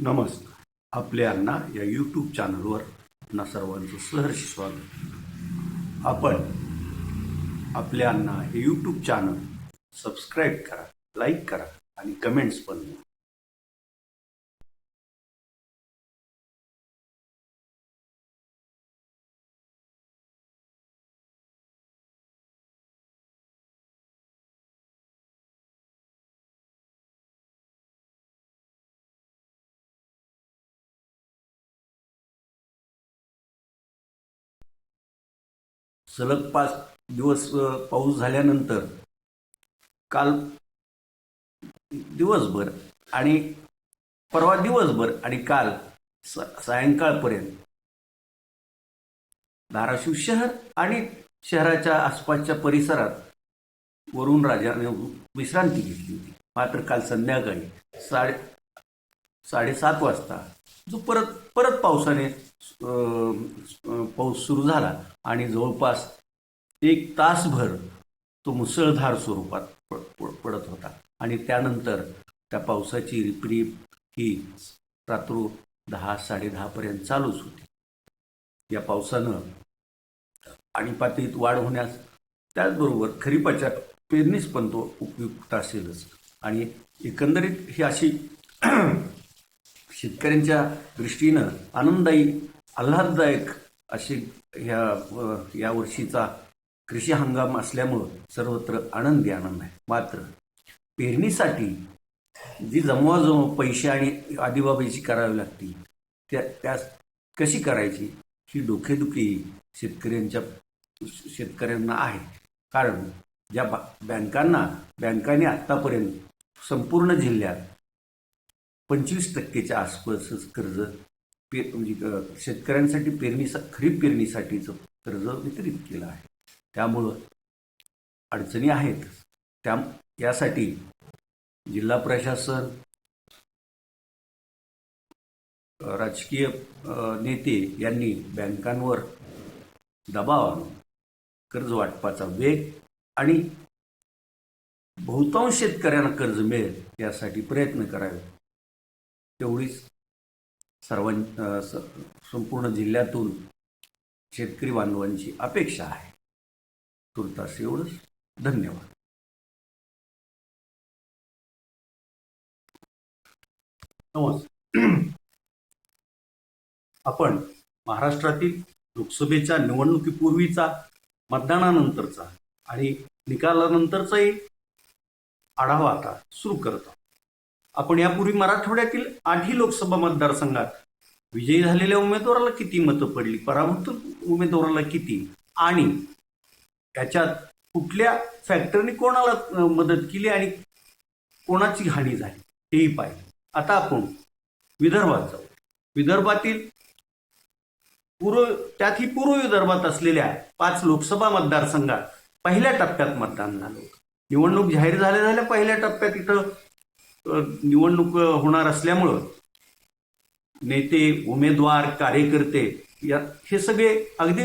नमस्कार. आपल्या अण्णा या यूट्यूब चॅनलवर आपणा सर्वांचं सहर्ष स्वागत. आपण आपल्या अण्णा हे यूट्यूब चॅनल सबस्क्राईब करा लाईक करा आणि कमेंट्स पण सलग पाच दिवस पाऊस झाल्यानंतर काल दिवसभर आणि परवा दिवसभर आणि काल सायंकाळपर्यंत धाराशिव शहर आणि शहराच्या आसपासच्या परिसरात वरुण राजाने विश्रांती घेतली होती. मात्र काल संध्याकाळी साडे साडेसात वाजता जो परत परत पावसाने पाऊस सुरू झाला आणि जवळपास एक तासभर तो मुसळधार स्वरूपात प- पडत होता. आणि त्यानंतर त्या पावसाची रिपरीप ही रात्र दहा साडेदहापर्यंत चालूच होती. या पावसानं पाणीपातळीत वाढ होण्यास त्याचबरोबर खरीपाच्या पेरणीस पण तो उपयुक्त असेलच. आणि एकंदरीत ही अशी शेतकऱ्यांच्या दृष्टीनं आनंददायी आल्हाददायक अशी ह्या या वर्षीचा कृषी हंगाम असल्यामुळं सर्वत्र आनंदी आनंद आहे. मात्र पेरणीसाठी जी जमवाजमव पैसे आणि आदिबाबीची करावी लागती त्या त्यास कशी करायची ही डोकेदुखी शेतकऱ्यांच्या शेतकऱ्यांना आहे. कारण ज्या बा बँकांना बँकांनी आत्तापर्यंत संपूर्ण जिल्ह्यात पंचवीस टक्केच्या आसपासच कर्ज पे म्हणजे शेतकऱ्यांसाठी पेरणीसा खरीप पेरणीसाठीचं कर्ज वितरित केलं आहे. त्यामुळं अडचणी आहेत. त्या यासाठी जिल्हा प्रशासन राजकीय नेते यांनी बँकांवर दबाव आणून कर्ज वाटपाचा वेग आणि बहुतांश शेतकऱ्यांना कर्ज मिळेल यासाठी प्रयत्न करावे तेवढीच सर्वां संपूर्ण जिल्ह्यातून शेतकरी बांधवांची अपेक्षा आहे. तुर्तास एवढंच. धन्यवाद. नमस्कार आपण महाराष्ट्रातील लोकसभेच्या निवडणुकीपूर्वीचा मतदानानंतरचा आणि निकालानंतरचाही आढावा आता सुरू करत आहोत. आपण यापूर्वी मराठवाड्यातील आठही लोकसभा मतदारसंघात विजयी झालेल्या उमेदवाराला किती मतं पडली? पराभूत उमेदवाराला किती? आणि त्याच्यात कुठल्या फॅक्टरने कोणाला मदत केली आणि कोणाची हानी झाली? हेही पाहिजे आता आपण विदर्भात जाऊ. विदर्भातील पूर्व त्यातही पूर्व विदर्भात असलेल्या पाच लोकसभा मतदारसंघात पहिल्या टप्प्यात मतदान झालं होतं. निवडणूक जाहीर झाल्या झाल्या पहिल्या टप्प्यात इथं निवडणूक होणार असल्यामुळं नेते उमेदवार कार्यकर्ते या हे सगळे अगदी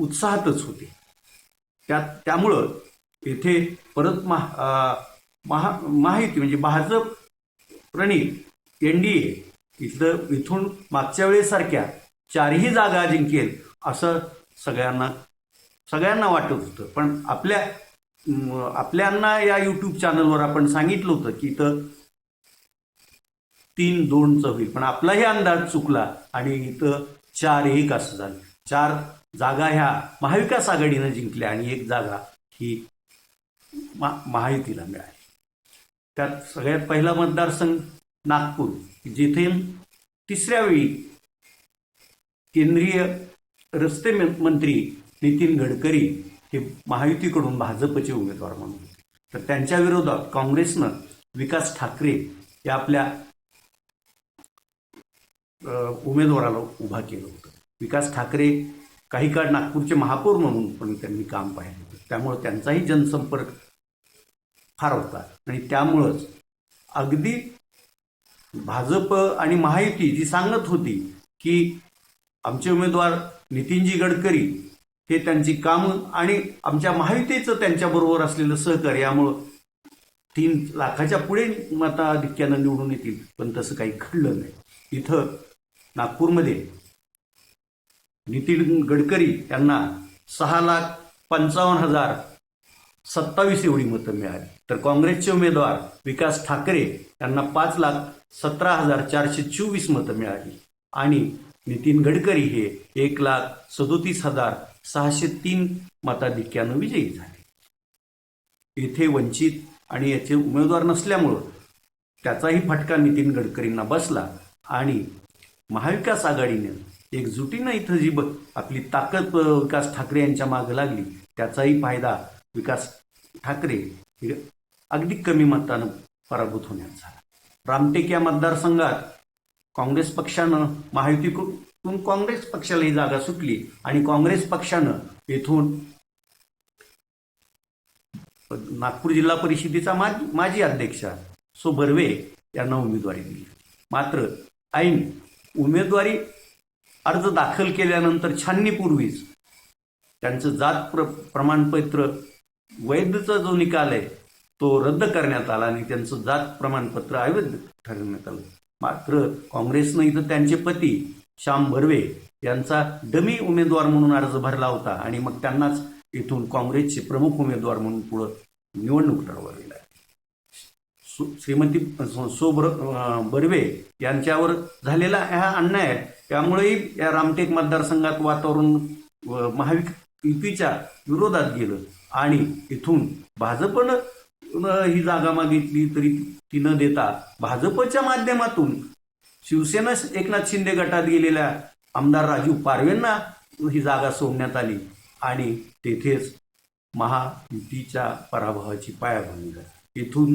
उत्साहातच होते. त्या त्यामुळं येथे परत महा महा महायुती म्हणजे भाजप प्रणित एन डी ए इथं इथून मागच्या वेळेसारख्या चारही जागा जिंकेल असं सगळ्यांना सगळ्यांना वाटत होतं. पण आपल्या आपल्यांना या यूट्यूब चॅनलवर आपण सांगितलं होतं की इथं तीन दोनचं होईल. पण आपलाही अंदाज चुकला आणि इथं चार एक असं झालं. चार जागा ह्या महाविकास आघाडीनं जिंकल्या आणि एक जागा ही महायुतीला मिळाली. त्यात सगळ्यात पहिला मतदारसंघ नागपूर जिथे तिसऱ्या वेळी केंद्रीय रस्ते मंत्री नितीन गडकरी हे महायुतीकडून भाजपचे उमेदवार म्हणून. होते तर त्यांच्या विरोधात काँग्रेसनं विकास ठाकरे या आपल्या उमेदवाराला उभा केलं होतं. विकास ठाकरे काही काळ नागपूरचे महापौर म्हणून पण त्यांनी काम पाहिलं होतं. त्यामुळं त्यांचाही जनसंपर्क फार होता. आणि त्यामुळंच अगदी भाजप आणि महायुती जी सांगत होती की आमचे उमेदवार नितीनजी गडकरी हे त्यांची कामं आणि आमच्या महायुतीचं त्यांच्याबरोबर असलेलं सहकार्य यामुळं तीन लाखाच्या पुढे मताधिक्यानं निवडून येतील पण तसं काही घडलं नाही. इथं नागपूरमध्ये नितीन गडकरी यांना सहा लाख पंचावन्न हजार सत्तावीस एवढी मतं मिळाली. तर काँग्रेसचे उमेदवार विकास ठाकरे यांना पाच लाख सतरा हजार चारशे चोवीस मतं मिळाली. आणि नितीन गडकरी हे एक लाख सदोतीस हजार सहाशे तीन मताधिक्यानं विजयी झाले. येथे वंचित आणि याचे उमेदवार नसल्यामुळं त्याचाही फटका नितीन गडकरींना बसला आणि महाविकास आघाडीने एकजुटीनं इथं जी ब आपली ताकद विकास ठाकरे यांच्या मागं लागली त्याचाही फायदा विकास ठाकरे अगदी कमी मतानं पराभूत होण्यात झाला. रामटेक या मतदारसंघात काँग्रेस पक्षानं महायुतीकडून काँग्रेस पक्षाला ही जागा सुटली आणि काँग्रेस पक्षानं येथून नागपूर जिल्हा परिषदेचा माजी माजी अध्यक्षा सो बर्वे यांना उमेदवारी दिली. मात्र ऐन उमेदवारी अर्ज दाखल केल्यानंतर छाननीपूर्वीच त्यांचं जात प्र प्रमाणपत्र वैधचा जो निकाल आहे तो रद्द करण्यात आला आणि त्यांचं जात प्रमाणपत्र अवैध ठरवण्यात आलं. मात्र काँग्रेसनं इथं त्यांचे पती श्याम बर्वे यांचा डमी उमेदवार म्हणून अर्ज भरला होता आणि मग त्यांनाच इथून काँग्रेसचे प्रमुख उमेदवार म्हणून पुढं निवडणूक लढवलेला आहे. सु- श्रीमती सो बर बर्वे यांच्यावर झालेला हा अन्याय आहे. त्यामुळेही या रामटेक मतदारसंघात वातावरण महाविक युतीच्या विरोधात गेलं आणि इथून भाजपनं ही जागा मागितली तरी ती न देता भाजपच्या माध्यमातून शिवसेना एकनाथ शिंदे गटात गेलेल्या आमदार राजू पारवेंना ही जागा सोडण्यात आली आणि तेथेच महायुतीच्या पराभवाची पायाभरणी झाली. इथून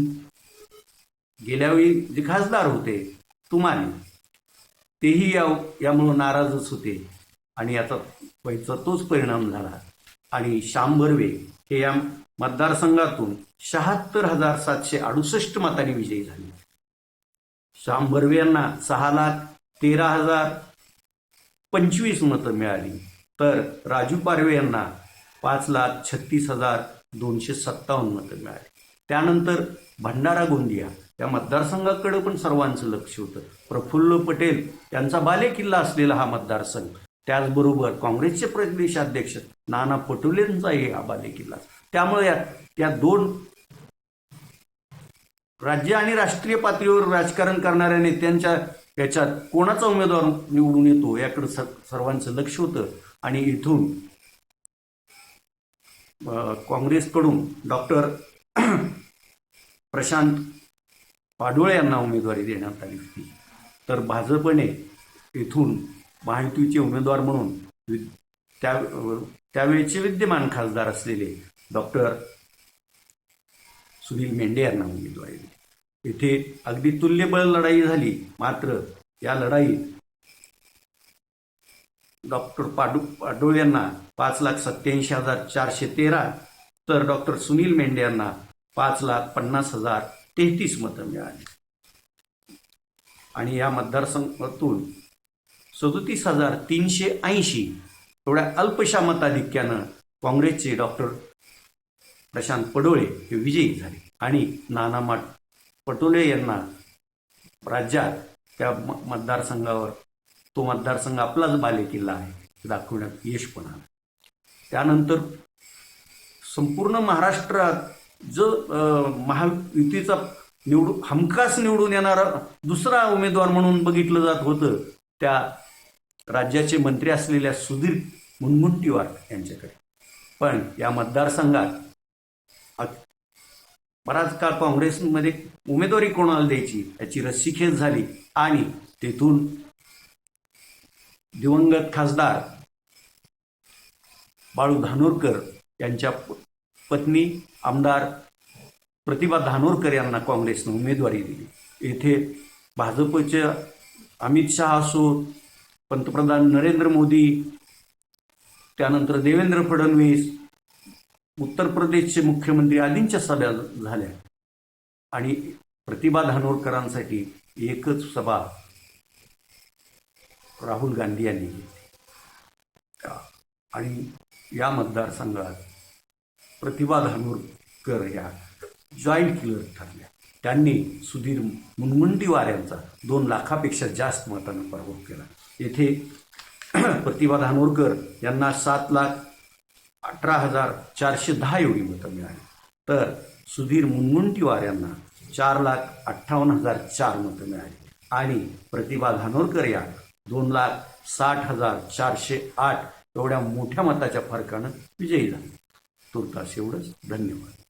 गेल्यावेळी जे खासदार होते तुमाने तेही या यामुळं नाराजच होते आणि याचा व्हायचा तोच परिणाम झाला. आणि श्याम बर्वे हे या मतदारसंघातून शहात्तर हजार सातशे अडुसष्ट मतांनी विजयी झाले. श्याम बर्वे यांना सहा लाख तेरा हजार पंचवीस मतं मिळाली. तर राजू पारवे यांना पाच लाख छत्तीस हजार दोनशे सत्तावन्न मतं मिळाली. त्यानंतर भंडारा गोंदिया या मतदारसंघाकडे पण सर्वांचं लक्ष होतं. प्रफुल्ल पटेल यांचा बालेकिल्ला असलेला हा मतदारसंघ. त्याचबरोबर काँग्रेसचे प्रदेशाध्यक्ष नाना पटोलेंचाही हा बालेकिल्ला त्यामुळे या या दोन राज्य आणि राष्ट्रीय पातळीवर राजकारण करणाऱ्या नेत्यांच्या याच्यात कोणाचा उमेदवार निवडून येतो याकडे स- सर्वांचं लक्ष होतं. आणि इथून काँग्रेसकडून डॉक्टर प्रशांत पाडोळे यांना उमेदवारी देण्यात आली होती. तर भाजपने इथून महायुतीचे उमेदवार म्हणून त्या त्यावेळेचे विद्यमान खासदार असलेले डॉक्टर सुनील मेंढे यांना उमेदवारी दिली. येथे अगदी तुल्यबळ लढाई झाली मात्र या लढाईत डॉक्टर पाडू पाडोळ यांना पाच लाख सत्याऐंशी हजार चारशे तेरा तर डॉक्टर सुनील मेंढे यांना पाच लाख पन्नास हजार तेहतीस मतं मिळाली. आणि या मतदारसंघातून सदोतीस हजार तीनशे ऐंशी एवढ्या अल्पशा मताधिक्यानं काँग्रेसचे डॉक्टर प्रशांत पडोळे हे विजयी झाले. आणि नाना माट पटोले यांना राज्यात त्या म- मतदारसंघावर तो मतदारसंघ आपलाच बालेकिल्ला आहे दाखवण्यात यश पण आलं. त्यानंतर संपूर्ण महाराष्ट्रात जो महायुतीचा निवडू हमखास निवडून येणारा दुसरा उमेदवार म्हणून बघितलं जात होतं त्या राज्याचे मंत्री असलेल्या सुधीर मुनगुंटीवार यांच्याकडे. पण या मतदारसंघात बराच काळ काँग्रेसमध्ये उमेदवारी कोणाला द्यायची याची रस्सीखेच झाली. आणि तेथून दिवंगत खासदार बाळू धानोरकर यांच्या पत्नी आमदार प्रतिभा धानोरकर यांना काँग्रेसनं उमेदवारी दिली. येथे भाजपचे अमित शहा असो पंतप्रधान नरेंद्र मोदी त्यानंतर देवेंद्र फडणवीस उत्तर प्रदेशचे मुख्यमंत्री आदींच्या सभा झाल्या. आणि प्रतिभा धानोरकरांसाठी एकच सभा राहुल गांधी यांनी घेतली. आणि या मतदारसंघात प्रतिभा धानोरकर या जॉईंट किलर ठरल्या. त्यांनी सुधीर मुनगंटीवार यांचा दोन लाखापेक्षा जास्त मतांना पराभव केला. येथे प्रतिभा धानोरकर यांना सात लाख अठरा हजार चारशे दहा एवढी मतं मिळाली. तर सुधीर मुनगुंटीवार यांना चार लाख अठ्ठावन्न हजार चार मतं मिळाली. आणि प्रतिभा धानोरकर या दोन लाख साठ हजार चारशे आठ एवढ्या मोठ्या मताच्या फरकानं विजयी झाले. तुर्तास एवढंच. धन्यवाद.